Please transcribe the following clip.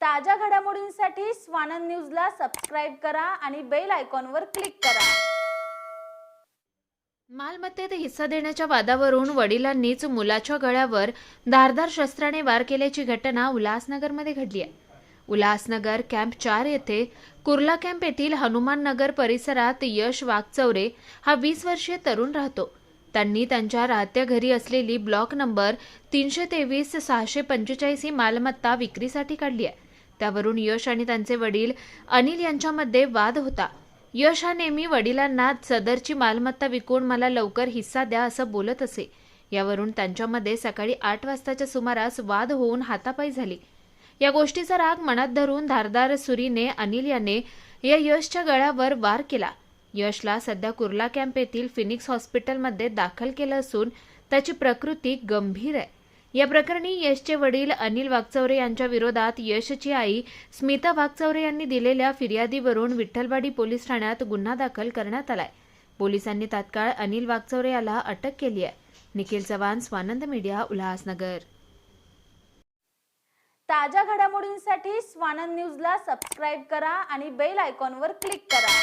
ताज्या घडामोडींसाठी स्वानंद न्यूजला सबस्क्राईब करा आणि बेल आयकॉनवर क्लिक करा. मालमत्तेत हिस्सा देण्याच्या वादावरून वडिलांनीच मुलाच्या गळ्यावर धारदार शस्त्राने वार केल्याची घटना उल्हासनगरमध्ये घडली आहे. उल्हासनगर कॅम्प चार येथे कुर्ला कॅम्प येथील हनुमान नगर परिसरात यश वाघचौरे हा वीस वर्षीय तरुण राहतो. त्यांनी त्यांच्या राहत्या घरी असलेली ब्लॉक नंबर तीनशे तेवीस सहाशे पंचेचाळीस ही मालमत्ता विक्रीसाठी काढली आहे. त्यावरून यश आणि त्यांचे वडील अनिल यांच्यामध्ये वाद होता. यश हा नेहमी वडिलांना सदरची मालमत्ता विकून मला लवकर हिस्सा द्या असं बोलत असे. यावरून त्यांच्यामध्ये सकाळी आठ वाजताच्या सुमारास वाद होऊन हातापाई झाली. या गोष्टीचा राग मनात धरून धारदार सुरीने अनिल याने या यशच्या गळ्यावर वार केला. यशला सध्या कुर्ला कॅम्प येथील फिनिक्स हॉस्पिटलमध्ये दाखल केलं असून त्याची प्रकृती गंभीर आहे. या प्रकरणी यशचे वडील अनिल वागचौरे यांच्या विरोधात यशची आई स्मिता वागचौरे यांनी दिलेल्या फिर्यादीवरून विठ्ठलवाडी पोलीस ठाण्यात गुन्हा दाखल करण्यात आलाय. पोलिसांनी तात्काळ अनिल वागचौरे याला अटक केली आहे. निखिल चव्हाण स्वानंद मीडिया उल्हासनगर. ताज्या घडामोडींसाठी स्वानंद न्यूजला सबस्क्राईब करा आणि बेल आयकॉनवर क्लिक करा.